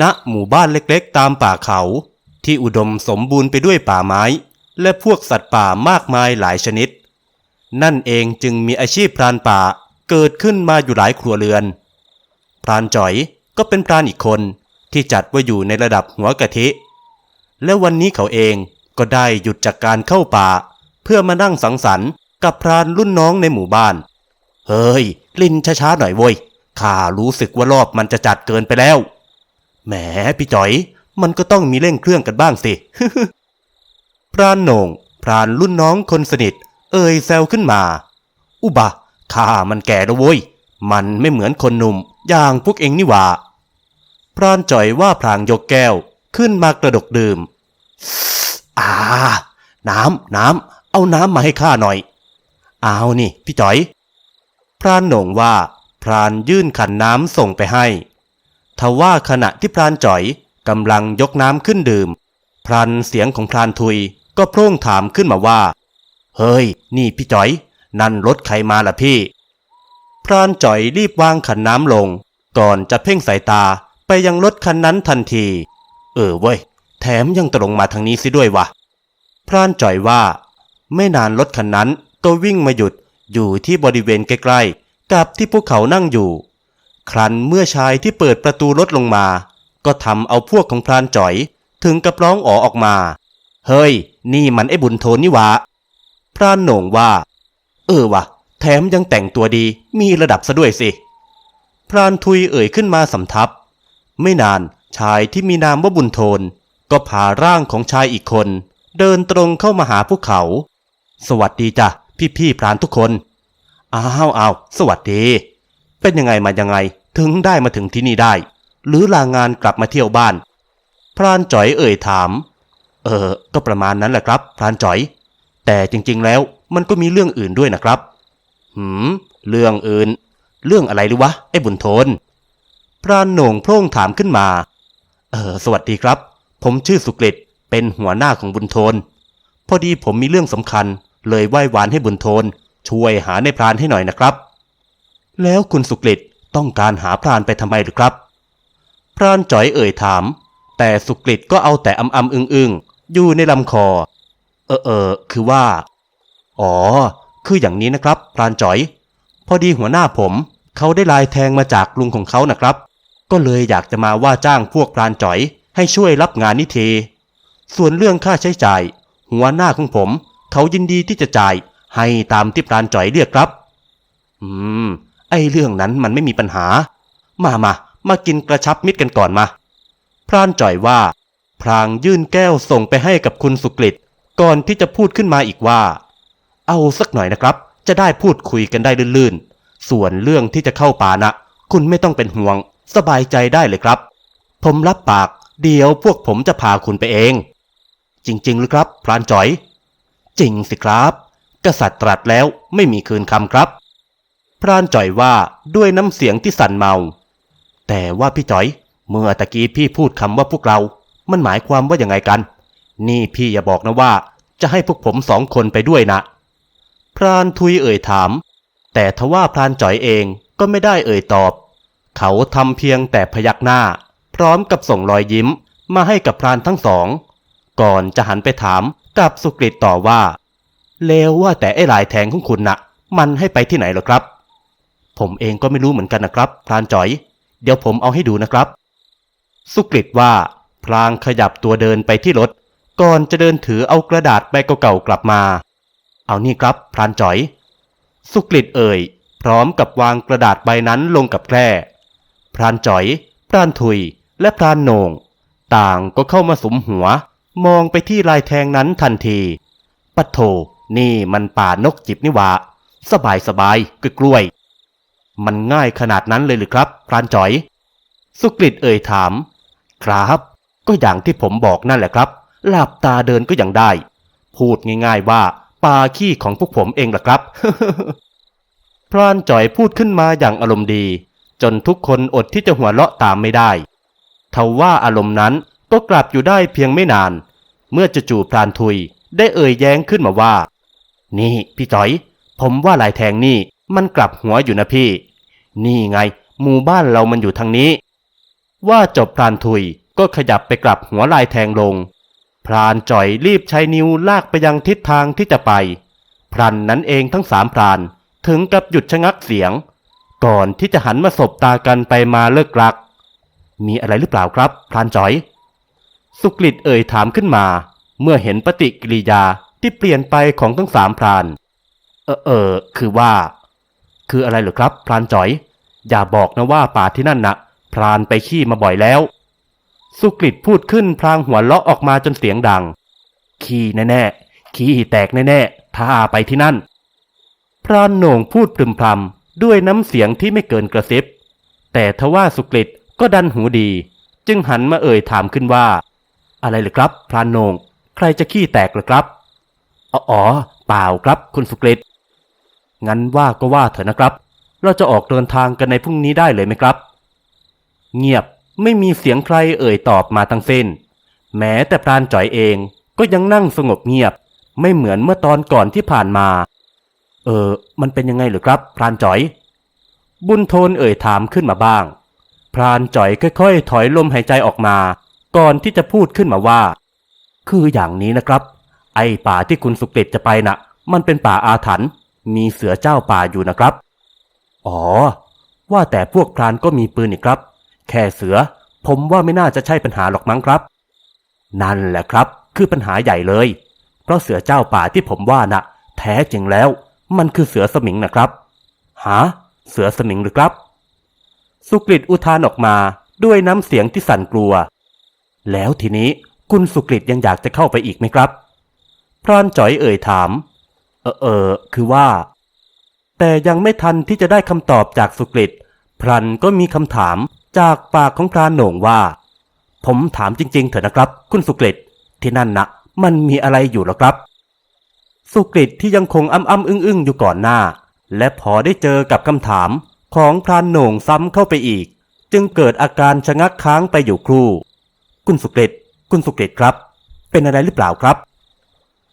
ณหมู่บ้านเล็กๆ ตามป่าเขา ที่อุดมสมบูรณ์ไปด้วยป่าไม้ และพวกสัตว์ป่ามากมายหลายชนิด นั่นเองจึงมีอาชีพพรานป่าเกิดขึ้นมาอยู่หลายครัวเรือน พรานจ๋อยก็เป็นพรานอีกคนที่จัดว่าอยู่ในระดับหัวกะทิ และวันนี้เขาเองก็ได้หยุดจากการเข้าป่า เพื่อมานั่งสังสรรค์กับพรานรุ่นน้องในหมู่บ้าน เฮ้ย ลินช้าๆหน่อยเว้ยข้ารู้สึกว่ารอบมันจะจัดเกินไปแล้ว แหมพี่จ๋อย มันก็ต้องมีเร่งเครื่องกันบ้างสิ พรานโหน่ง พรานรุ่นน้องคนสนิท เอ่ยแซวขึ้นมา อุบะข้ามันแก่แล้วเว้ย มันไม่เหมือนคนหนุ่ม อย่างพวกเองนี่หว่า พรานจ่อยว่าพลางยกแก้ว ขึ้นมากระดกดื่ม อ่า น้ำน้ำเอาน้ำมาให้ข้าหน่อย เอานี่ พี่จ๋อย พรานโหน่งว่า พรานยื่นขันน้ำส่งไปให้ ทว่าขณะที่พรานจ๋อยกำลังยกน้ำขึ้นดื่ม พรันเสียงของพรานทุยก็โพร่งถามขึ้นมาว่า เฮ้ย นี่พี่จ๋อย นั่นรถใครมาล่ะพี่ พรานจ๋อยรีบวางขันน้ำลง ก่อนจะเพ่งสายตาไปยังรถคันนั้นทันที เออเว้ย แถมยังตรงมาทางนี้สิด้วยวะพรานจ่อยว่า ไม่นานรถคันนั้นก็วิ่งมาหยุดอยู่ที่บริเวณใกล้ๆกับที่พวกเขานั่งอยู่ ครั้นเมื่อชายที่เปิดประตูรถลงมา ก็ทำเอาพวกของพรานจ่อยถึงกับร้องอ๋อออกมา เฮ้ย นี่มันไอ้บุญโทนนี่วะ พรานโหน่งว่า เออวะแถมยังแต่งตัวดีมีระดับซะด้วยสิ พรานทุยเอ่ยขึ้นมาสำทับ ไม่นานชายที่มีนามว่าบุญโทน ก็พาร่างของชายอีกคน เดินตรงเข้ามาหาพวกเขา สวัสดีจ้ะพี่ๆพรานทุกคน อ้าวอ้าวสวัสดี เป็นยังไงมายังไง ถึงได้มาถึงที่นี่ได้ หรือลางานกลับมาเที่ยวบ้าน พรานจ๋อยเอ่ยถาม เออ ก็ประมาณนั้นแหละครับ พรานจ๋อย แต่จริงๆแล้วมันก็มีเรื่องอื่นด้วยนะครับ หืม เรื่องอื่น เรื่องอะไรหรือวะ ไอ้บุญโทน พรานโหน่งโพร่งถามขึ้นมา เออ สวัสดีครับ ผมชื่อสุกฤตเป็นหัวหน้าของบุญโทน พอดีผมมีเรื่องสำคัญ เลยไหว้วานให้บุญโทน ช่วยหาในพรานให้หน่อยนะครับ แล้วคุณสุกฤตต้องการหาพรานไปทำไมหรือครับ พรานจ๋อยเอ่ยถาม แต่สุกฤตก็เอาแต่อำอำอึงอึงๆ อยู่ในลำคอ เออเออคือว่า อ๋อ คืออย่างนี้นะครับ พรานจ๋อย พอดีหัวหน้าผม เขาได้ลายแทงมาจากลุงของเขานะครับ ก็เลยอยากจะมาว่าจ้างพวกพรานจ๋อย ให้ช่วยรับงานนิเท ส่วนเรื่องค่าใช้จ่าย หัวหน้าของผม เขายินดีที่จะจ่ายให้ตามที่พรานจ๋อยเรียกครับ อืม ไอ้เรื่องนั้นมันไม่มีปัญหา มามามากินกระชับมิตรกันก่อนมา พรานจ่อยว่า พรางยื่นแก้วส่งไปให้กับคุณสุกฤตก่อนที่จะพูดขึ้นมาอีกว่า เอาสักหน่อยนะครับ จะได้พูดคุยกันได้ลื่นๆ ส่วนเรื่องที่จะเข้าป่านะ คุณไม่ต้องเป็นห่วง สบายใจได้เลยครับ ผมรับปาก เดี๋ยวพวกผมจะพาคุณไปเอง จริงๆหรือครับ พรานจ๋อย จริงสิครับ กษัตริย์ตรัสแล้วไม่มีคืนคำครับ พรานจ่อยว่าด้วยน้ำเสียงที่สั่นเมา แต่ว่าพี่จ๋อย เมื่อตะกี้พี่พูดคำว่าพวกเรา มันหมายความว่ายังไงกัน นี่พี่อย่าบอกนะว่า จะให้พวกผมสองคนไปด้วยนะ พรานทุยเอ่ยถาม แต่ทว่าพรานจ๋อยเองก็ไม่ได้เอ่ยตอบ เขาทำเพียงแต่พยักหน้า พร้อมกับส่งรอยยิ้มมาให้กับพรานทั้งสอง ก่อนจะหันไปถามกับสุกฤตต่อว่าเลวว่าแต่ไอ้ลายแทงของคุณนะ่ะ มันให้ไปที่ไหนหรอครับ ผมเองก็ไม่รู้เหมือนกันนะครับ พรานจ๋อย เดี๋ยวผมเอาให้ดูนะครับ สุกฤตว่า พลางขยับตัวเดินไปที่รถ ก่อนจะเดินถือเอากระดาษใบเก่าๆกลับมา เอานี่ครับ พรานจ๋อย สุกฤตเอ่ย พร้อมกับวางกระดาษใบนั้นลงกับแคร่ พรานจ๋อย พรานทุย และพรานโหนง ต่างก็เข้ามาสมหัว มองไปที่ลายแทงนั้นทันทีปัดโถนี่มันป่านกจิบนี่หวะสบายสบายกล้วย มันง่ายขนาดนั้นเลยหรือครับ พรานจ๋อย สุกฤตเอ่ยถาม ครับ ก็อย่างที่ผมบอกนั่นแหละครับหลับตาเดินก็ยังได้ พูดง่ายๆว่าปลาขี้ของพวกผมเองล่ะครับ พรานจอยพูดขึ้นมาอย่างอารมณ์ดี จนทุกคนอดที่จะหัวเราะตามไม่ได้ทว่าอารมณ์นั้นก็กลับอยู่ได้เพียงไม่นาน เมื่อจู่ๆพรานทุยได้เอ่ยแย้งขึ้นมาว่า นี่ พี่จ๋อย ผมว่าลายแทงนี่ มันกลับหัวอยู่นะพี่ นี่ไง หมู่บ้านเรามันอยู่ทางนี้ ว่าจบพรานทุยก็ขยับไปกลับหัวลายแทงลง พรานจ่อยรีบใช้นิ้วลากไปยังทิศทางที่จะไป พรันนั้นเองทั้งสามพรานถึงกับหยุดชะงักเสียง ก่อนที่จะหันมาสบตากันไปมาเลิกลัก มีอะไรหรือเปล่าครับ พรานจ่อย สุกฤตเอ่ยถามขึ้นมา เมื่อเห็นปฏิกิริยาที่เปลี่ยนไปของทั้งสามพราน เออเออคือว่า คืออะไรหรือครับ พรานจ๋อย อย่าบอกนะว่าป่าที่นั่นนะพรานไปขี้มาบ่อยแล้ว สุกฤตพูดขึ้นพลางหัวเราะออกมาจนเสียงดัง ขี้แน่ๆ ขี้แตกแน่ๆ ถ้าไปที่นั่น พรานโหน่งพูดปรึมพรำด้วยน้ำเสียงที่ไม่เกินกระซิบ แต่ทว่าสุกฤตก็ดันหูดี จึงหันมาเอ่ยถามขึ้นว่า อะไรหรือครับ พรานโหน่ง ใครจะขี้แตกหรือครับอ๋ออ๋อเปล่าครับคุณสุกฤต งั้นว่าก็ว่าเถอะนะครับ เราจะออกเดินทางกันในพรุ่งนี้ได้เลยไหมครับ เงียบไม่มีเสียงใครเอ่ยตอบมาทั้งสิ้น แม้แต่พรานจ่อยเองก็ยังนั่งสงบเงียบ ไม่เหมือนเมื่อตอนก่อนที่ผ่านมา เออ มันเป็นยังไงหรือครับ พรานจ่อย บุญโทนเอ่ยถามขึ้นมาบ้าง พรานจ่อยค่อยๆ ถอยลมหายใจออกมา ก่อนที่จะพูดขึ้นมาว่า คืออย่างนี้นะครับ ไอ้ป่าที่คุณสุกฤตจะไปน่ะ มันเป็นป่าอาถรรพ์ มีเสือเจ้าป่าอยู่นะครับ อ๋อ ว่าแต่พวกพรานก็มีปืนนี่ครับ แค่เสือ ผมว่าไม่น่าจะใช่ปัญหาหรอกมั้งครับ นั่นแหละครับ คือปัญหาใหญ่เลย เพราะเสือเจ้าป่าที่ผมว่าน่ะ แท้จริงแล้ว มันคือเสือสมิงนะครับ หา เสือสมิงหรือครับ สุกฤตอุทานออกมาด้วยน้ำเสียงที่สั่นกลัว แล้วทีนี้คุณสุกฤตยังอยากจะเข้าไปอีกไหมครับ พรานจ๋อยเอ่ยถาม เออเออคือว่า แต่ยังไม่ทันที่จะได้คำตอบจากสุกฤตพรันก็มีคำถามจากปากของพรานโหน่งว่า ผมถามจริง ๆ เถอะนะครับ คุณสุกฤตที่นั่นนะมันมีอะไรอยู่หรอครับ สุกฤตที่ยังคงอ้ำอ้ำอึ้งอึ้งอยู่ก่อนหน้า และพอได้เจอกับคำถามของพรานโหน่งซ้ำเข้าไปอีก จึงเกิดอาการชะงักค้างไปอยู่ครู่ คุณสุกฤตคุณสุกฤตครับ เป็นอะไรหรือเปล่าครับ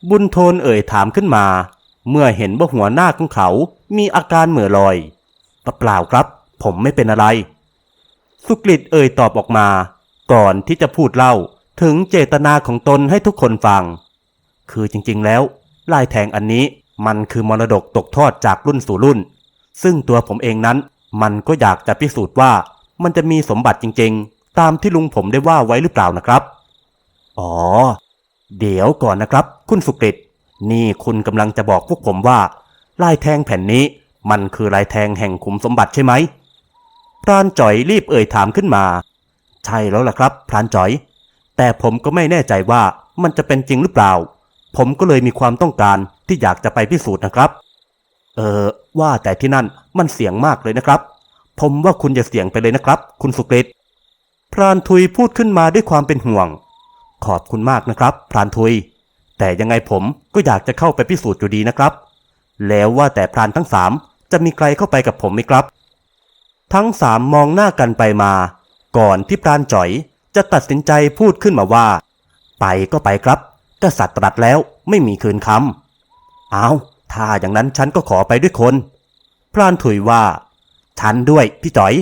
บุญโทนเอ่ยถามขึ้นมา เมื่อเห็นว่าหัวหน้าของเขา มีอาการเหม่อลอยเปล่าครับ ผมไม่เป็นอะไร สุกฤตเอ่ยตอบออกมา ก่อนที่จะพูดเล่าถึงเจตนาของตนให้ทุกคนฟัง คือจริงๆแล้ว ลายแทงอันนี้มันคือมรดกตกทอดจากรุ่นสู่รุ่น ซึ่งตัวผมเองนั้น มันก็อยากจะพิสูจน์ว่า มันจะมีสมบัติจริงๆ ตามที่ลุงผมได้ว่าไว้หรือเปล่านะครับ อ๋อ เดี๋ยวก่อนนะครับ คุณสุกฤต นี่คุณกำลังจะบอกพวกผมว่า ลายแทงแผ่นนี้มันคือลายแทงแห่งขุมสมบัติใช่ไหมพรานจ๋อยรีบเอ่ยถามขึ้นมา ใช่แล้วล่ะครับพรานจ๋อย แต่ผมก็ไม่แน่ใจว่ามันจะเป็นจริงหรือเปล่า ผมก็เลยมีความต้องการที่อยากจะไปพิสูจน์นะครับ เออว่าแต่ที่นั่นมันเสี่ยงมากเลยนะครับ ผมว่าคุณอย่าเสี่ยงไปเลยนะครับ คุณสุกฤตพรานทุยพูดขึ้นมาด้วยความเป็นห่วง ขอบคุณมากนะครับ พรานทุย แต่ยังไงผมก็อยากจะเข้าไปพิสูจน์อยู่ดีนะครับ แล้วว่าแต่พรานทั้งสามจะมีใครเข้าไปกับผมไหมครับ ทั้งสามมองหน้ากันไปมา ก่อนที่พรานจ๋อยจะตัดสินใจพูดขึ้นมาว่า ไปก็ไปครับกษัตริย์ตรัสแล้วไม่มีคืนคำเอาถ้าอย่างนั้นฉันก็ขอไปด้วยคน พรานถุยว่า ฉันด้วยพี่จ๋อย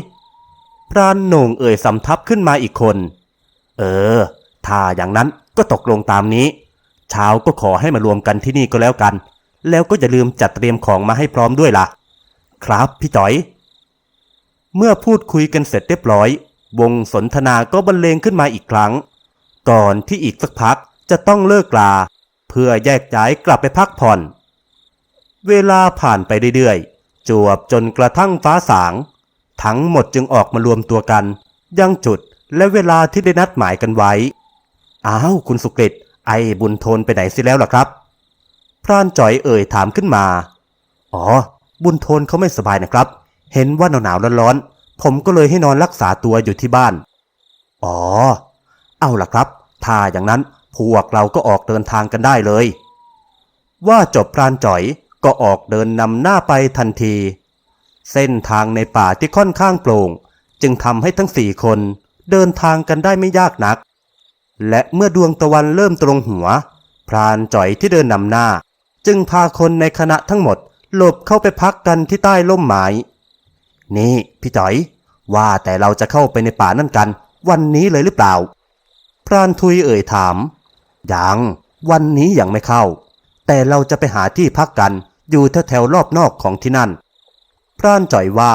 พรานโหน่งเอ่ยสำทับขึ้นมาอีกคน เออ ถ้าอย่างนั้นก็ตกลงตามนี้ เช้าก็ขอให้มารวมกันที่นี่ก็แล้วกัน แล้วก็อย่าลืมจัดเตรียมของมาให้พร้อมด้วยล่ะ ครับพี่จ๋อย เมื่อพูดคุยกันเสร็จเรียบร้อย วงสนทนาก็บรรเลงขึ้นมาอีกครั้ง ก่อนที่อีกสักพักจะต้องเลิกลา เพื่อแยกย้ายกลับไปพักผ่อน เวลาผ่านไปเรื่อยๆ จวบจนกระทั่งฟ้าสาง ทั้งหมดจึงออกมารวมตัวกัน ยังจุดและเวลาที่ได้นัดหมายกันไว้ อ้าวคุณสุกฤต ไอ้บุญทนไปไหนสิแล้วล่ะครับ พรานจ่อยเอ่ยถามขึ้นมา อ๋อ บุญทนเขาไม่สบายนะครับ เห็นว่าหนาวๆร้อนๆ ผมก็เลยให้นอนรักษาตัวอยู่ที่บ้าน อ๋อ เอาล่ะครับ ถ้าอย่างนั้นพวกเราก็ออกเดินทางกันได้เลย ว่าจบพรานจ่อยก็ออกเดินนำหน้าไปทันที เส้นทางในป่าที่ค่อนข้างโปร่ง จึงทำให้ทั้งสี่คนเดินทางกันได้ไม่ยากนัก และเมื่อดวงตะวันเริ่มตรงหัว พรานจ่อยที่เดินนำหน้า จึงพาคนในคณะทั้งหมดหลบเข้าไปพักกันที่ใต้ร่มไม้ นี่พี่จ๋อย ว่าแต่เราจะเข้าไปในป่านั่นกัน วันนี้เลยหรือเปล่า พรานทุยเอ่ยถาม ยัง วันนี้ยังไม่เข้า แต่เราจะไปหาที่พักกันอยู่แถวๆรอบนอกของที่นั่น พรานจ่อยว่า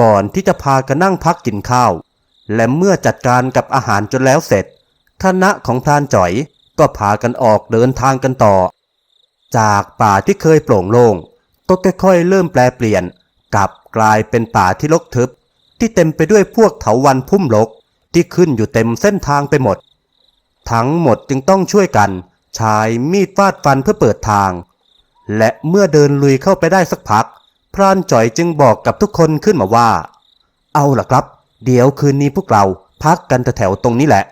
ก่อนที่จะพากันนั่งพักกินข้าว และเมื่อจัดการกับอาหารจนแล้วเสร็จ คณะของพรานจ่อยก็พากันออกเดินทางกันต่อ จากป่าที่เคยโปร่งโล่งก็ค่อยๆเริ่มแปลเปลี่ยนกลับกลายเป็นป่าที่รกทึบ ที่เต็มไปด้วยพวกเถาวันพุ่มรกที่ขึ้นอยู่เต็มเส้นทางไปหมด ทั้งหมดจึงต้องช่วยกันใช้มีดฟาดฟันเพื่อเปิดทาง และเมื่อเดินลุยเข้าไปได้สักพัก พรานจ่อยจึงบอกกับทุกคนขึ้นมาว่า เอาล่ะครับ เดี๋ยวคืนนี้พวกเราพักกันแถวตรงนี้แหละ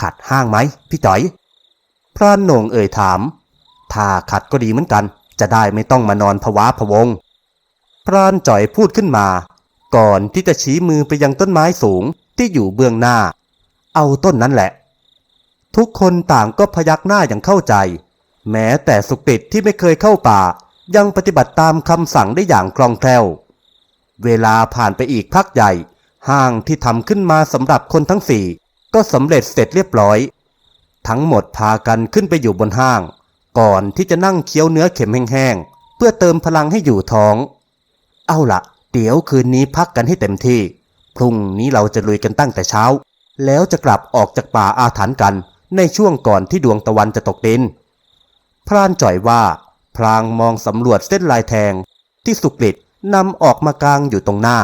ขัดห้างไหมพี่จ๋อย พรานหน่งเอ่ยถาม ถ้าขัดก็ดีเหมือนกัน จะได้ไม่ต้องมานอนผวาพะวง พรานจ่อยพูดขึ้นมา ก่อนที่จะชี้มือไปยังต้นไม้สูงที่อยู่เบื้องหน้า เอาต้นนั้นแหละ ทุกคนต่างก็พยักหน้าอย่างเข้าใจ แม้แต่สุกติดที่ไม่เคยเข้าป่า ยังปฏิบัติตามคำสั่งได้อย่างคล่องแคล่ว เวลาผ่านไปอีกพักใหญ่ ห้างที่ทำขึ้นมาสำหรับคนทั้งสี่ ก็สำเร็จเสร็จเรียบร้อย ทั้งหมดพากันขึ้นไปอยู่บนห้าง ก่อนที่จะนั่งเคี้ยวเนื้อเข็มแห้งๆ เพื่อเติมพลังให้อยู่ท้อง เอาละเดี๋ยวคืนนี้พักกันให้เต็มที่ พรุ่งนี้เราจะลุยกันตั้งแต่เช้า แล้วจะกลับออกจากป่าอาถรรพ์กันในช่วงก่อนที่ดวงตะวันจะตกดิน พรานจ่อยว่าพลางมองสำรวจเส้นลายแทง ที่สุกฤตนำออกมากลางอยู่ตรงหน้า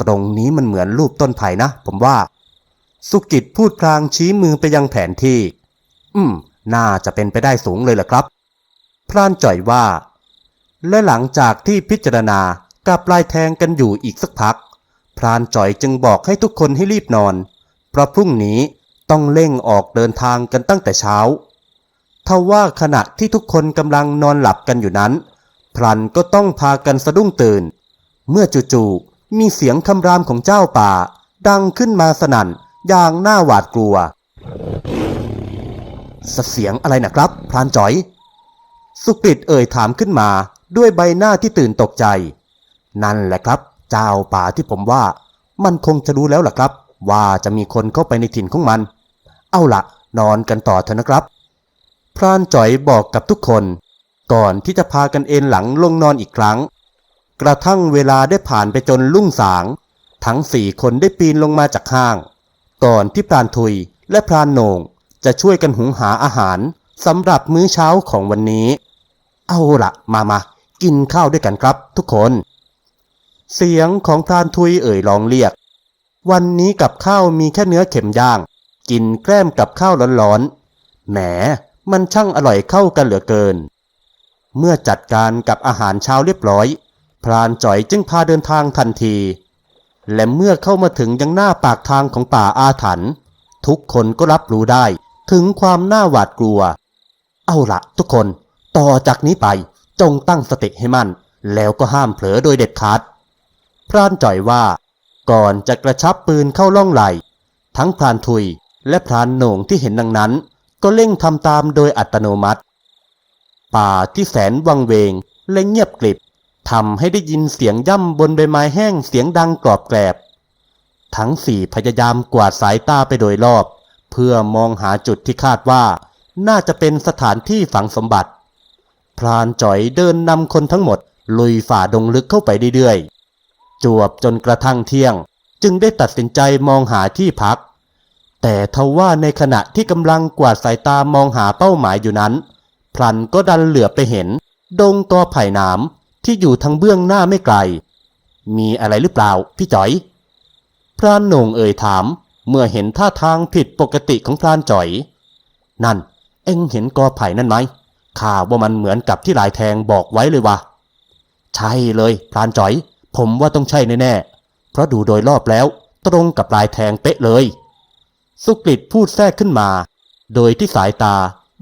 ตรงนี้มันเหมือนรูปต้นไผ่นะ ผมว่า สุกิตพูดพลางชี้มือไปยังแผนที่ อืม น่าจะเป็นไปได้สูงเลยล่ะครับ พรานจ่อยว่า และหลังจากที่พิจารณากับลายแทงกันอยู่อีกสักพัก พรานจ่อยจึงบอกให้ทุกคนให้รีบนอน เพราะพรุ่งนี้ต้องเร่งออกเดินทางกันตั้งแต่เช้าทว่าขณะที่ทุกคนกำลังนอนหลับกันอยู่นั้น พลันก็ต้องพากันสะดุ้งตื่น เมื่อจู่ๆมีเสียงคำรามของเจ้าป่า ดังขึ้นมาสนั่น อย่างน่าหวาดกลัว เสียงอะไรนะครับ พรานจ๋อย สุกฤตเอ่ยถามขึ้นมาด้วยใบหน้าที่ตื่นตกใจ นั่นแหละครับ เจ้าป่าที่ผมว่า มันคงจะรู้แล้วล่ะครับ ว่าจะมีคนเข้าไปในถิ่นของมัน เอาละนอนกันต่อเถอะนะครับ พรานจ๋อยบอกกับทุกคน ก่อนที่จะพากันเอนหลังลงนอนอีกครั้ง กระทั่งเวลาได้ผ่านไปจนลุ่งสาง ทั้งสี่คนได้ปีนลงมาจากห้าง ก่อนที่พรานทุยและพรานโหนงจะช่วยกันหุงหาอาหารสำหรับมื้อเช้าของวันนี้ เอาละมามากินข้าวด้วยกันครับทุกคน เสียงของพรานทุยเอ่ยร้องเรียก วันนี้กับข้าวมีแค่เนื้อเข็มย่าง กินแกล้มกับข้าวร้อนๆแหมมันช่างอร่อยเข้ากันเหลือเกิน เมื่อจัดการกับอาหารเช้าเรียบร้อย พรานจ่อยจึงพาเดินทางทันที และเมื่อเข้ามาถึงยังหน้าปากทางของป่าอาถรรพ์ทุกคนก็รับรู้ได้ถึงความน่าหวาดกลัว เอาละทุกคน ต่อจากนี้ไปจงตั้งสติให้มั่น แล้วก็ห้ามเผลอโดยเด็ดขาด พรานจ่อยว่า ก่อนจะกระชับปืนเข้าล่องไหล ทั้งพรานทุยและพรานโหน่งที่เห็นดังนั้น ก็เร่งทำตามโดยอัตโนมัติ ป่าที่แสนวังเวงและเงียบกริบ ทำให้ได้ยินเสียงย่ำบนใบไม้แห้งเสียงดังกรอบแกรบ ทั้งสี่พยายามกวาดสายตาไปโดยรอบ เพื่อมองหาจุดที่คาดว่า น่าจะเป็นสถานที่ฝังสมบัติ พรานจ่อยเดินนำคนทั้งหมด ลุยฝ่าดงลึกเข้าไปเรื่อยๆ จวบจนกระทั่งเที่ยง จึงได้ตัดสินใจมองหาที่พัก แต่ทว่าในขณะที่กำลังกวาดสายตามองหาเป้าหมายอยู่นั้น พลันก็ดันเหลือไปเห็น ดงตอไผ่หนาม ที่อยู่ทางเบื้องหน้าไม่ไกล มีอะไรหรือเปล่า พี่จ๋อย พรานหน่งเอ่ยถาม เมื่อเห็นท่าทางผิดปกติของพรานจ๋อย นั่น เอ็งเห็นกอไผ่นั่นไหมข้าว่ามันเหมือนกับที่ลายแทงบอกไว้เลยวะใช่เลยพรานจ๋อย ผมว่าต้องใช่แน่ๆเพราะดูโดยรอบแล้ว ตรงกับลายแทงเป๊ะเลย สุกฤตพูดแทรกขึ้นมา โดยที่สายตา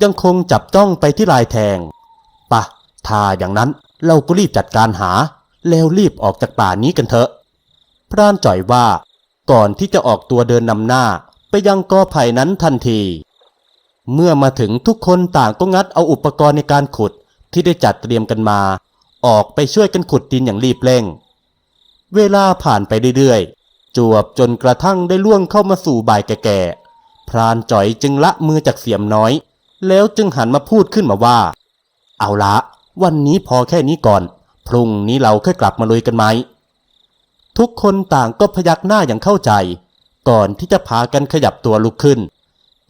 ยังคงจับจ้องไปที่ลายแทงปะถ้าอย่างนั้น เราก็รีบจัดการหา แล้วรีบออกจากป่านี้กันเถอะ พรานจ่อยว่า ก่อนที่จะออกตัวเดินนำหน้าไปยังกอไผ่นั้นทันที เมื่อมาถึงทุกคนต่างก็งัดเอาอุปกรณ์ในการขุดที่ได้จัดเตรียมกันมา ออกไปช่วยกันขุดดินอย่างรีบเร่ง เวลาผ่านไปเรื่อยๆ จวบจนกระทั่งได้ล่วงเข้ามาสู่บ่ายแก่ๆ พรานจ่อยจึงละมือจากเสียมน้อย แล้วจึงหันมาพูดขึ้นมาว่า เอาละ วันนี้พอแค่นี้ก่อน พรุ่งนี้เราค่อยกลับมาลุยกันไหม ทุกคนต่างก็พยักหน้าอย่างเข้าใจ ก่อนที่จะพากันขยับตัวลุกขึ้น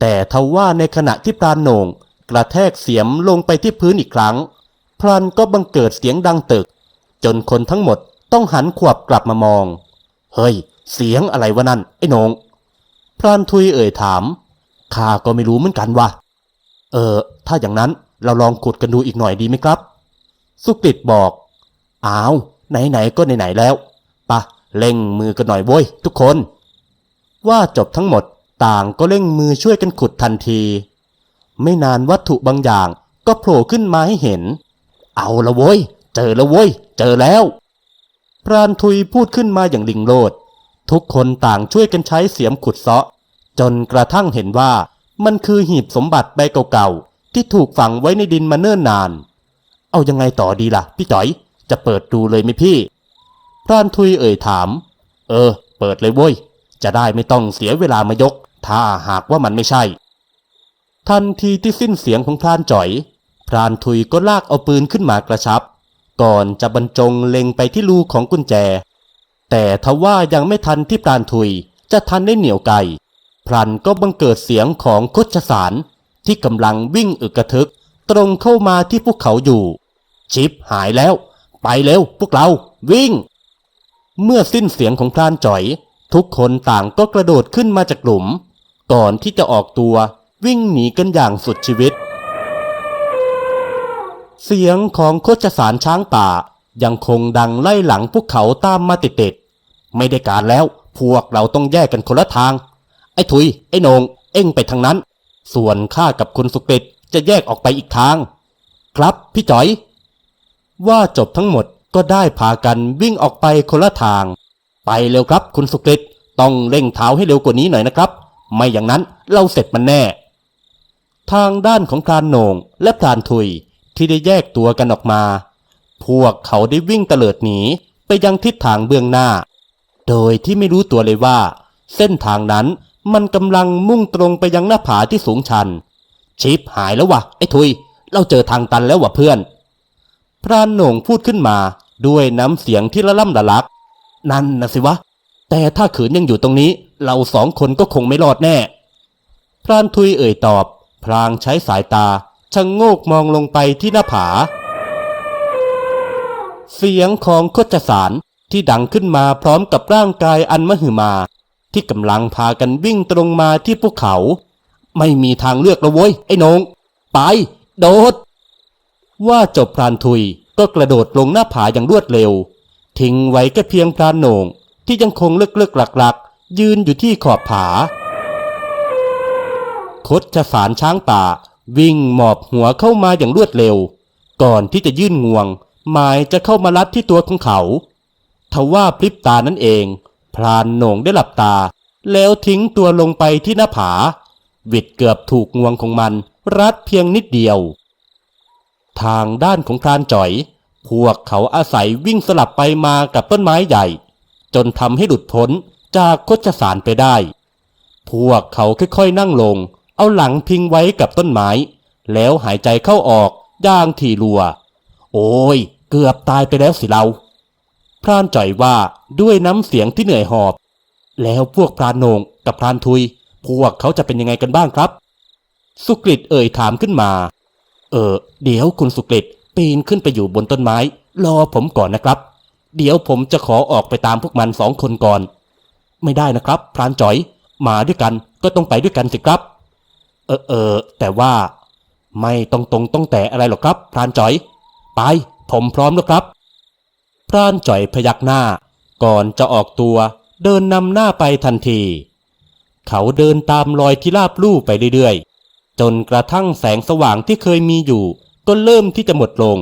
แต่ทว่าในขณะที่พรานโหน่งกระแทกเสียมลงไปที่พื้นอีกครั้ง พรานก็บังเกิดเสียงดังตึก จนคนทั้งหมดต้องหันขวับกลับมามอง เฮ้ย เสียงอะไรวะนั่น ไอ้โหนงพรานทุยเอ่ยถามข้าก็ไม่รู้เหมือนกันว่ะเออ ถ้าอย่างนั้นเราลองขุดกันดูอีกหน่อยดีไหมครับ สุกฤตบอก อ้าว ไหนๆก็ไหนๆแล้วปะเร่งมือกันหน่อยโว้ยทุกคน ว่าจบทั้งหมดต่างก็เร่งมือช่วยกันขุดทันที ไม่นานวัตถุบางอย่างก็โผล่ขึ้นมาให้เห็น เอาละโว้ย เจอล้วโว้ย เจอแล้ว พรานทุยพูดขึ้นมาอย่างลิงโลด ทุกคนต่างช่วยกันใช้เสียมขุดเซาะ จนกระทั่งเห็นว่ามันคือหีบสมบัติใบเก่าๆที่ถูกฝังไว้ในดินมาเนิ่นนาน เอายังไงต่อดีล่ะ พี่จ๋อย จะเปิดดูเลยไหมพี่ พรานทุยเอ่ยถาม เออ เปิดเลยเว้ย จะได้ไม่ต้องเสียเวลามายก ถ้าหากว่ามันไม่ใช่ ทันทีที่สิ้นเสียงของพรานจ๋อย พรานทุยก็ลากเอาปืนขึ้นมากระชับ ก่อนจะบรรจงเล็งไปที่รูของกุญแจ แต่ทว่ายังไม่ทันที่พรานทุยจะทันได้เหนียวไกพลันก็บังเกิดเสียงของคดชสารที่กำลังวิ่งอึกกระทึก ตรงเข้ามาที่พวกเขาอยู่ ชิปหายแล้ว ไปเร็วพวกเรา วิ่ง เมื่อสิ้นเสียงของพรานจ๋อย ทุกคนต่างก็กระโดดขึ้นมาจากหลุม ก่อนที่จะออกตัววิ่งหนีกันอย่างสุดชีวิต เสียงของโคชสารช้างป่ายังคงดังไล่หลังพวกเขาตามมาติดๆไม่ได้การแล้วพวกเราต้องแยกกันคนละทาง ไอ้ถุย ไอ้นง เอ็งไปทางนั้น ส่วนข้ากับคุณสุกฤตจะแยกออกไปอีกทาง ครับ พี่จ๋อย ว่าจบทั้งหมดก็ได้พากันวิ่งออกไปคนละทาง ไปเร็วครับคุณสุกฤตต้องเร่งเท้าให้เร็วกว่านี้หน่อยนะครับ ไม่อย่างนั้นเราเสร็จมันแน่ ทางด้านของพรานโหนงและพรานทุยที่ได้แยกตัวกันออกมา พวกเขาได้วิ่งเตลิดหนีไปยังทิศทางเบื้องหน้า โดยที่ไม่รู้ตัวเลยว่า เส้นทางนั้นมันกำลังมุ่งตรงไปยังหน้าผาที่สูงชัน ชิปหายแล้ววะไอ้ทุย เราเจอทางตันแล้ววะเพื่อน พรานหน่งพูดขึ้นมาด้วยน้ำเสียงที่ละล่ำละลัก นั่นนะสิวะ แต่ถ้าขืนยังอยู่ตรงนี้ เราสองคนก็คงไม่รอดแน่ พรานทุยเอ่ยตอบ พลางใช้สายตาชะงโงกมองลงไปที่หน้าผา เสียงของโคจสารที่ดังขึ้นมาพร้อมกับร่างกายอันมหึมา ที่กำลังพากันวิ่งตรงมาที่ภูเขา ไม่มีทางเลือกแล้วเว้ยไอ้นง ไป โดด ว่าจบพรานทุยก็กระโดดลงหน้าผาอย่างรวดเร็ว ทิ้งไว้แค่เพียงพรานโหน่งที่ยังคงเลิกเลิกหลักหลักๆยืนอยู่ที่ขอบผา คดชสารช้างป่า วิ่งหมอบหัวเข้ามาอย่างรวดเร็ว ก่อนที่จะยื่นงวง หมายจะเข้ามาลัดที่ตัวของเขาทว่าพริบตานั่นเอง พรานโหน่งได้หลับตา แล้วทิ้งตัวลงไปที่หน้าผา วิดเกือบถูกงวงของมัน รัดเพียงนิดเดียว ทางด้านของพรานจ่อย พวกเขาอาศัยวิ่งสลับไปมากับต้นไม้ใหญ่ จนทำให้หลุดพ้นจากโคชสารไปได้ พวกเขาค่อยๆนั่งลง เอาหลังพิงไว้กับต้นไม้ แล้วหายใจเข้าออกย่างทีรัว โอ้ย เกือบตายไปแล้วสิเรา พรานจ่อยว่าด้วยน้ำเสียงที่เหนื่อยหอบ แล้วพวกพรานโหนงกับพรานทุย พวกเขาจะเป็นยังไงกันบ้างครับ สุกฤตเอ่ยถามขึ้นมา ออ เดี๋ยวคุณสุกฤตปีนขึ้นไปอยู่บนต้นไม้ รอผมก่อนนะครับ เดี๋ยวผมจะขอออกไปตามพวกมันสองคนก่อน ไม่ได้นะครับ พรานจ๋อย มาด้วยกันก็ต้องไปด้วยกันสิครับ เออเออแต่ว่า ไม่ต้องตรงต้องแต่อะไรหรอกครับ พรานจ๋อย ไป ผมพร้อมแล้วครับ พรานจ๋อยพยักหน้า ก่อนจะออกตัวเดินนำหน้าไปทันที เขาเดินตามรอยที่ลาบลู่ไปเรื่อย จนกระทั่งแสงสว่างที่เคยมีอยู่ ก็เริ่มที่จะหมดลง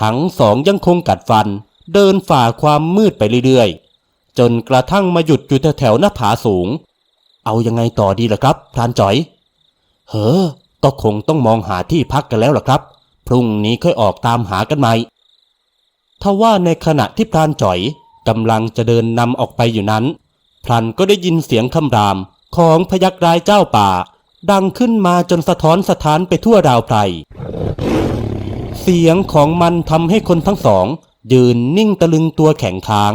ทั้งสองยังคงกัดฟัน เดินฝ่าความมืดไปเรื่อยๆ จนกระทั่งมาหยุดอยู่แถวๆหน้าผาสูง เอายังไงต่อดีล่ะครับพรานจ๋อย เฮ้อก็คงต้องมองหาที่พักกันแล้วล่ะครับ พรุ่งนี้ค่อยออกตามหากันใหม่ทว่าในขณะที่พรานจ๋อยกำลังจะเดินนำออกไปอยู่นั้น พลันก็ได้ยินเสียงคำรามของพยักร้ายเจ้าป่า ดังขึ้นมาจนสะท้อนสถานไปทั่วราวไพรเสียงของมันทำให้คนทั้งสอง ยืนนิ่งตะลึงตัวแข็งค้าง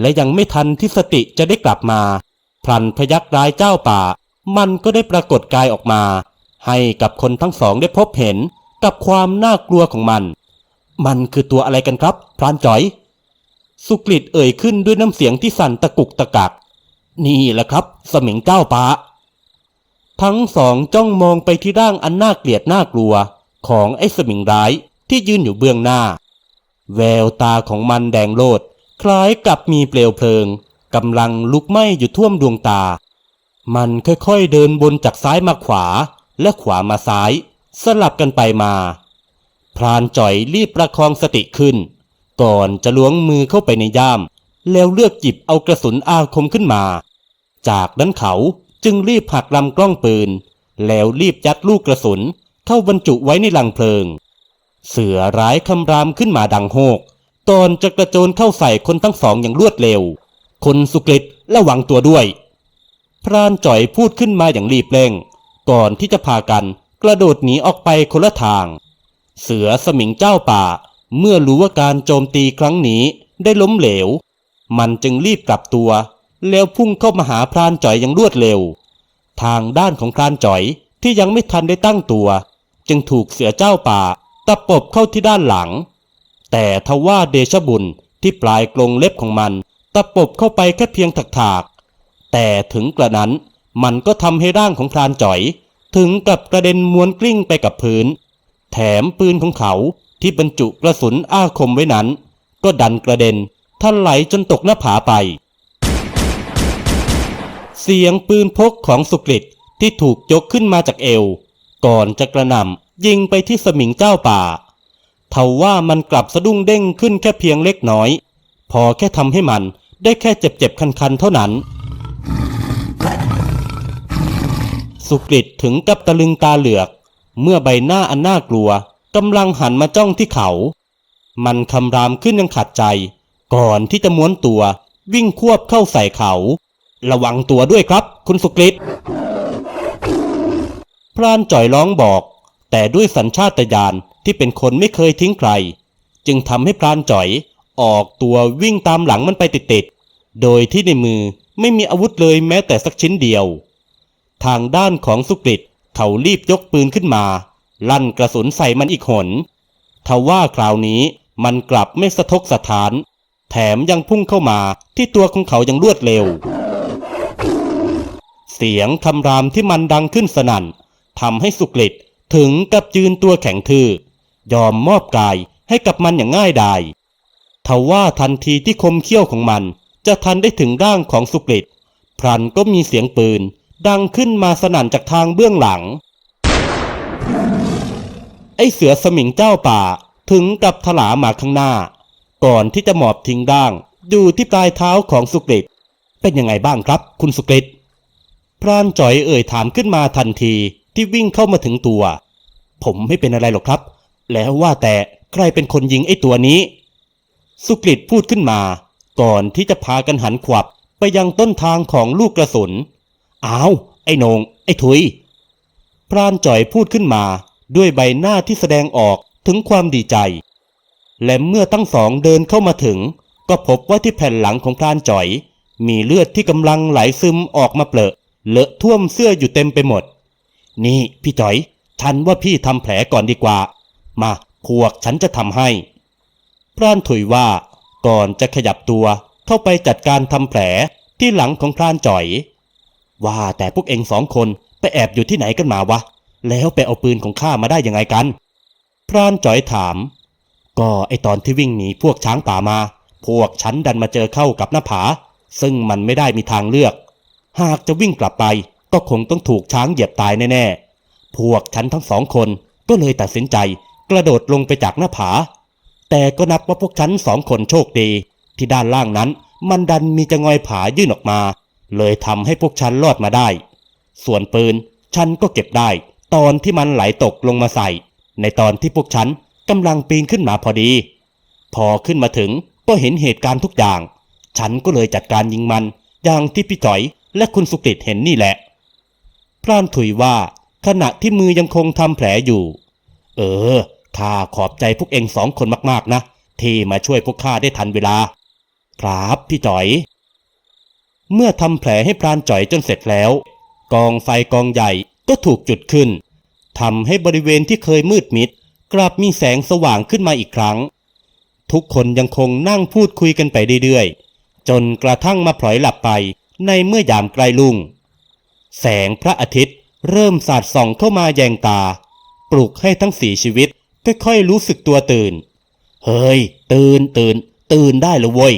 และยังไม่ทันที่สติจะได้กลับมา พลันพยักร้ายเจ้าป่า มันก็ได้ปรากฏกายออกมา ให้กับคนทั้งสองได้พบเห็นกับความน่ากลัวของมัน มันคือตัวอะไรกันครับ พรานจ๋อย สุกฤตเอ่ยขึ้นด้วยน้ำเสียงที่สั่นตะกุกตะกัก นี่แหละครับ สมิงเจ้าป่า ทั้งสองจ้องมองไปที่ร่างอันน่าเกลียดน่ากลัว ของไอ้สมิงร้ายที่ยืนอยู่เบื้องหน้า แววตาของมันแดงโลด คล้ายกับมีเปลวเพลิงกำลังลุกไหม้อยู่ท่วมดวงตา มันค่อยๆเดินบนจากซ้ายมาขวา และขวามาซ้าย สลับกันไปมา พรานจ่อยรีบประคองสติขึ้น ก่อนจะล้วงมือเข้าไปในย่าม แล้วเลือกจิบเอากระสุนอาคมขึ้นมา จากนั้นเขา จึงรีบหักลำกล้องปืน แล้วรีบยัดลูกกระสุน เข้าบรรจุไว้ในลังเพลิง เสือร้ายคำรามขึ้นมาดังโฮกก่อนจะกระโจนเข้าใส่คนทั้งสองอย่างรวดเร็ว คนสุกฤตระวังตัวด้วย พรานจ่อยพูดขึ้นมาอย่างรีบเร่ง ก่อนที่จะพากันกระโดดหนีออกไปคนละทาง เสือสมิงเจ้าป่า เมื่อรู้ว่าการโจมตีครั้งนี้ได้ล้มเหลว มันจึงรีบกลับตัว แล้วพุ่งเข้ามาหาพรานจ่อยอย่างรวดเร็ว ทางด้านของพรานจ่อยที่ยังไม่ทันได้ตั้งตัว จึงถูกเสือเจ้าป่าตะปบเข้าที่ด้านหลัง แต่ทว่าเดชบุญที่ปลายกรงเล็บของมัน ตะปบเข้าไปแค่เพียงถากๆ แต่ถึงกระนั้นมันก็ทำให้ร่างของพรานจ่อย ถึงกับกระเด็นม้วนกลิ้งไปกับพื้น แถมปืนของเขาที่บรรจุกระสุนอาคมไว้นั้น ก็ดันกระเด็นท่านไหลจนตกหน้าผาไป เสียงปืนพกของสุกฤตที่ถูกยกขึ้นมาจากเอว ก่อนจะกระหน่ำยิงไปที่สมิงเจ้าป่าทว่ามันกลับสะดุ้งเด้งขึ้นแค่เพียงเล็กน้อย พอแค่ทำให้มันได้แค่เจ็บๆคันๆเท่านั้น สุกฤตถึงกับตะลึงตาเหลือก เมื่อใบหน้าอันน่ากลัวกำลังหันมาจ้องที่เขา มันคำรามขึ้นยังขัดใจ ก่อนที่จะม้วนตัววิ่งควบเข้าใส่เขา ระวังตัวด้วยครับ คุณสุกฤตพรานจ่อยร้องบอก แต่ด้วยสัญชาตญาณที่เป็นคนไม่เคยทิ้งใคร จึงทำให้พรานจ่อยออกตัววิ่งตามหลังมันไปติดๆ โดยที่ในมือไม่มีอาวุธเลยแม้แต่สักชิ้นเดียว ทางด้านของสุกฤตเขารีบยกปืนขึ้นมา ลั่นกระสุนใส่มันอีกหนทว่าคราวนี้มันกลับไม่สะทกสะท้าน แถมยังพุ่งเข้ามาที่ตัวของเขาย่างรวดเร็ว เสียงคำรามที่มันดังขึ้นสนั่นทำให้สุกฤตถึงกับยืนตัวแข็งทื่อยอมมอบกายให้กับมันอย่างง่ายดายทว่าทันทีที่คมเขี้ยวของมันจะทันได้ถึงร่างของสุกฤตพลันก็มีเสียงปืน ดังขึ้นมาสนั่นจากทางเบื้องหลัง ไอเสือสมิงเจ้าป่าถึงกับถลามาข้างหน้า ก่อนที่จะหมอบทิ้งร่าง อยู่ที่ปลายเท้าของสุกฤตเป็นยังไงบ้างครับ คุณสุกฤต พรานจ่อยเอ่ยถามขึ้นมาทันทีที่วิ่งเข้ามาถึงตัว ผมไม่เป็นอะไรหรอกครับ แล้วว่าแต่ใครเป็นคนยิงไอ้ตัวนี้ สุกฤตพูดขึ้นมา ก่อนที่จะพากันหันขวับไปยังต้นทางของลูกกระสุน อ้าว ไอ้นง ไอ้ถุย พรานจ่อยพูดขึ้นมาด้วยใบหน้าที่แสดงออกถึงความดีใจ และเมื่อทั้งสองเดินเข้ามาถึง ก็พบว่าที่แผ่นหลังของพรานจ่อย มีเลือดที่กำลังไหลซึมออกมาเปลอะ เลอะท่วมเสื้ออยู่เต็มไปหมด นี่พี่จ๋อย ฉันว่าพี่ทำแผลก่อนดีกว่า มาพวกฉันจะทำให้ พรานถุยว่าก่อนจะขยับตัวเข้าไปจัดการทำแผลที่หลังของพรานจ่อย ว่าแต่พวกเองสองคนไปแอบอยู่ที่ไหนกันมาวะ แล้วไปเอาปืนของข้ามาได้ยังไงกัน พรานจ่อยถาม ก็ไอตอนที่วิ่งหนีพวกช้างป่ามา พวกฉันดันมาเจอเข้ากับหน้าผา ซึ่งมันไม่ได้มีทางเลือก หากจะวิ่งกลับไปก็คงต้องถูกช้างเหยียบตายแน่ๆ พวกฉันทั้งสองคนก็เลยตัดสินใจกระโดดลงไปจากหน้าผา แต่ก็นับว่าพวกฉันสองคนโชคดี ที่ด้านล่างนั้นมันดันมีจะงอยผายื่นออกมา เลยทำให้พวกฉันรอดมาได้ ส่วนปืนฉันก็เก็บได้ ตอนที่มันไหลตกลงมาใส่ ในตอนที่พวกฉันกำลังปีนขึ้นมาพอดี พอขึ้นมาถึงก็เห็นเหตุการณ์ทุกอย่าง ฉันก็เลยจัดการยิงมันอย่างที่พี่จ๋อย และคุณสุกิตเห็นนี่แหละ พรานถุยว่าขณะที่มือยังคงทำแผลอยู่ เออข้าขอบใจพวกเองสองคนมากๆนะ ที่มาช่วยพวกข้าได้ทันเวลา ครับพี่จ๋อย เมื่อทำแผลให้พรานจ๋อยจนเสร็จแล้ว กองไฟกองใหญ่ก็ถูกจุดขึ้นทำให้บริเวณที่เคยมืดมิด กลับมีแสงสว่างขึ้นมาอีกครั้ง ทุกคนยังคงนั่งพูดคุยกันไปเรื่อยๆ จนกระทั่งมาพลอยหลับไป ในเมื่อยามใกล้ลุ่ง แสงพระอาทิตย์เริ่มสาดส่องเข้ามาแยงตา ปลุกให้ทั้งสี่ชีวิตค่อยๆรู้สึกตัวตื่น เฮ้ย ตื่นตื่น ตื่นได้แล้วเว้ย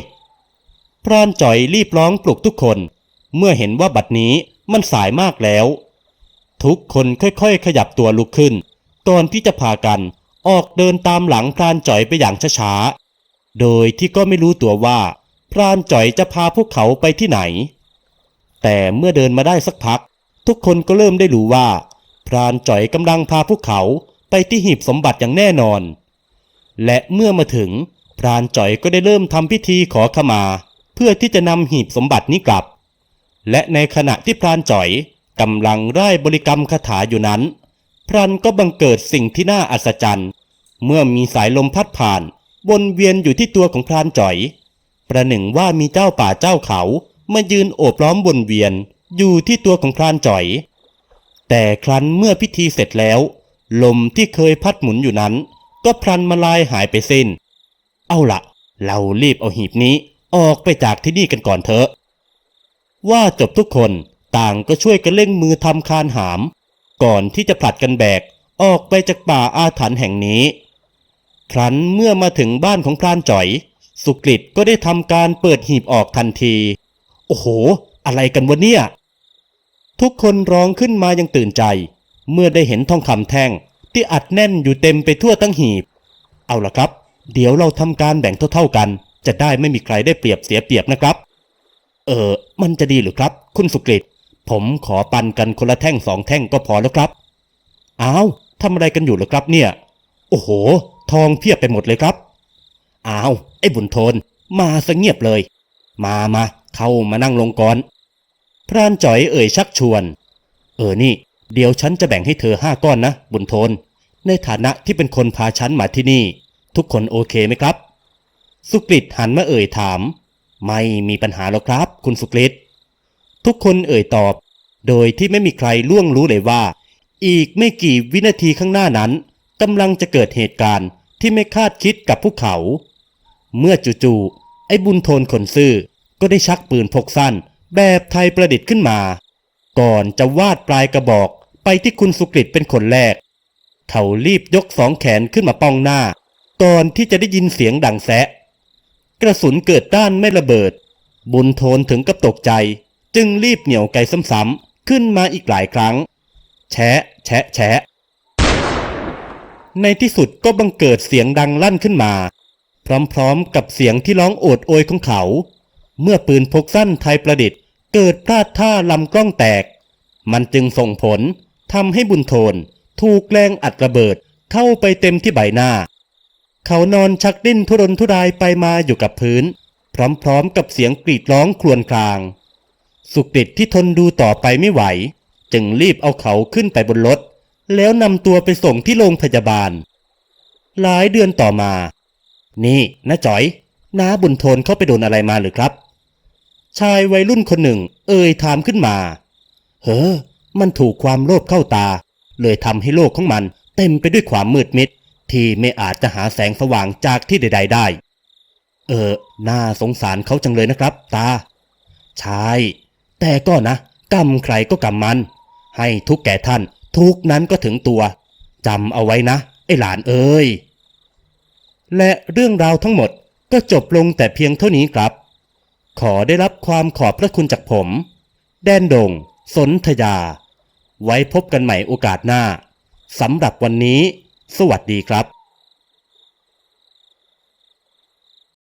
พรานจ่อยรีบร้องปลุกทุกคน เมื่อเห็นว่าบัดนี้มันสายมากแล้ว ทุกคนค่อยๆ ขยับตัวลุกขึ้นก่อนที่จะพากันออกเดินตามหลังพรานจ่อยไปอย่างช้าๆ โดยที่ก็ไม่รู้ตัวว่า พรานจ่อยจะพาพวกเขาไปที่ไหน แต่เมื่อเดินมาได้สักพัก ทุกคนก็เริ่มได้รู้ว่า พรานจ่อยกำลังพาพวกเขาไปที่หีบสมบัติอย่างแน่นอน และเมื่อมาถึง พรานจ่อยก็ได้เริ่มทำพิธีขอขมา เพื่อที่จะนำหีบสมบัตินี้กลับ และในขณะที่พรานจ่อยกำลังไร่ายบริกรรมคาถาอยู่นั้น พรันก็บังเกิดสิ่งที่น่าอัศจรรย์ เมื่อมีสายลมพัดผ่านวนเวียนอยู่ที่ตัวของพรานจ่อย ประหนึ่งว่ามีเจ้าป่าเจ้าเขา มายืนโอบล้อมวนเวียนอยู่ที่ตัวของพรานจ่อย แต่ครั้นเมื่อพิธีเสร็จแล้ว ลมที่เคยพัดหมุนอยู่นั้น ก็พลันมาลายหายไปสิ้น เอาละ เรารีบเอาหีบนี้ออกไปจากที่นี่กันก่อนเถอะ ว่าจบทุกคนต่างก็ช่วยกันเร่งมือทำคานหาม ก่อนที่จะผลัดกันแบกออกไปจากป่าอาถรรพ์แห่งนี้ ครั้นเมื่อมาถึงบ้านของพรานจ่อย สุกฤตก็ได้ทำการเปิดหีบออกทันที โอ้โห อะไรกันวะเนี่ย ทุกคนร้องขึ้นมายังตื่นใจ เมื่อได้เห็นทองคำแท่งที่อัดแน่นอยู่เต็มไปทั่วทั้งหีบ เอาละครับ เดี๋ยวเราทำการแบ่งเท่าๆกัน จะได้ไม่มีใครได้เปรียบเสียเปรียบนะครับ เออ มันจะดีหรือครับ คุณสุกฤตผมขอปันกันคนละแท่งสองแท่งก็พอแล้วครับอ้าวทำอะไรกันอยู่หรือครับเนี่ย โอ้โห ทองเพียบไปหมดเลยครับอ้าวไอ้บุญโทน มาซะเงียบเลย มามา เข้ามานั่งลงก่อน พรานจ๋อยเอ่ยชักชวน เออนี่ เดี๋ยวฉันจะแบ่งให้เธอห้าก้อนนะ บุญโทน ในฐานะที่เป็นคนพาฉันมาที่นี่ ทุกคนโอเคไหมครับ สุกฤตหันมาเอ่ยถาม ไม่มีปัญหาหรอกครับ คุณสุกฤตทุกคนเอ่ยตอบ โดยที่ไม่มีใครล่วงรู้เลยว่า อีกไม่กี่วินาทีข้างหน้านั้นกำลังจะเกิดเหตุการณ์ที่ไม่คาดคิดกับพวกเขา เมื่อจู่ๆไอ้บุญโทนขนซื่อ ก็ได้ชักปืนพกสั้น แบบไทยประดิษฐ์ขึ้นมา ก่อนจะวาดปลายกระบอกไปที่คุณสุกฤตเป็นคนแรก เขารีบยกสองแขนขึ้นมาป้องหน้า ก่อนที่จะได้ยินเสียงดังแซะ กระสุนเกิดด้านไม่ระเบิด บุญโทนถึงกับตกใจ จึงรีบเหนี่ยวไกซ้ำๆขึ้นมาอีกหลายครั้ง แชะ แชะ แชะ ในที่สุดก็บังเกิดเสียงดังลั่นขึ้นมา พร้อมๆกับเสียงที่ร้องโอดโอยของเขา เมื่อปืนพกสั้นไทยประดิษฐ์เกิดพลาดท่าลำกล้องแตก มันจึงส่งผลทำให้บุญโทน ถูกแรงอัดระเบิดเข้าไปเต็มที่ใบหน้า เขานอนชักดิ้นทุรนทุรายไปมาอยู่กับพื้น พร้อมๆกับเสียงกรีดร้องครวญคราง สุกฤตที่ทนดูต่อไปไม่ไหว จึงรีบเอาเขาขึ้นไปบนรถ แล้วนำตัวไปส่งที่โรงพยาบาล หลายเดือนต่อมา นี่น้าจ๋อยน้าบุญโทนเขาไปโดนอะไรมาหรือครับ ชายวัยรุ่นคนหนึ่ง เอ่ยถามขึ้นมา เฮ้อ มันถูกความโลภเข้าตา เลยทำให้โลกของมันเต็มไปด้วยความมืดมิด ที่ไม่อาจจะหาแสงสว่างจากที่ใด ๆ ได้ เออ น่าสงสารเขาจังเลยนะครับ ตา ใช่ แต่ก็นะ กรรมใครก็กรรมมัน ให้ทุกแก่ท่าน ทุกนั้นก็ถึงตัวจำเอาไว้นะ ไอ้หลานเอ้ย และเรื่องราวทั้งหมดก็จบลงแต่เพียงเท่านี้ครับ ขอได้รับความขอบพระคุณจากผม แดนดง สนธยา ไว้พบกันใหม่โอกาสหน้าสำหรับวันนี้ สวัสดีครับ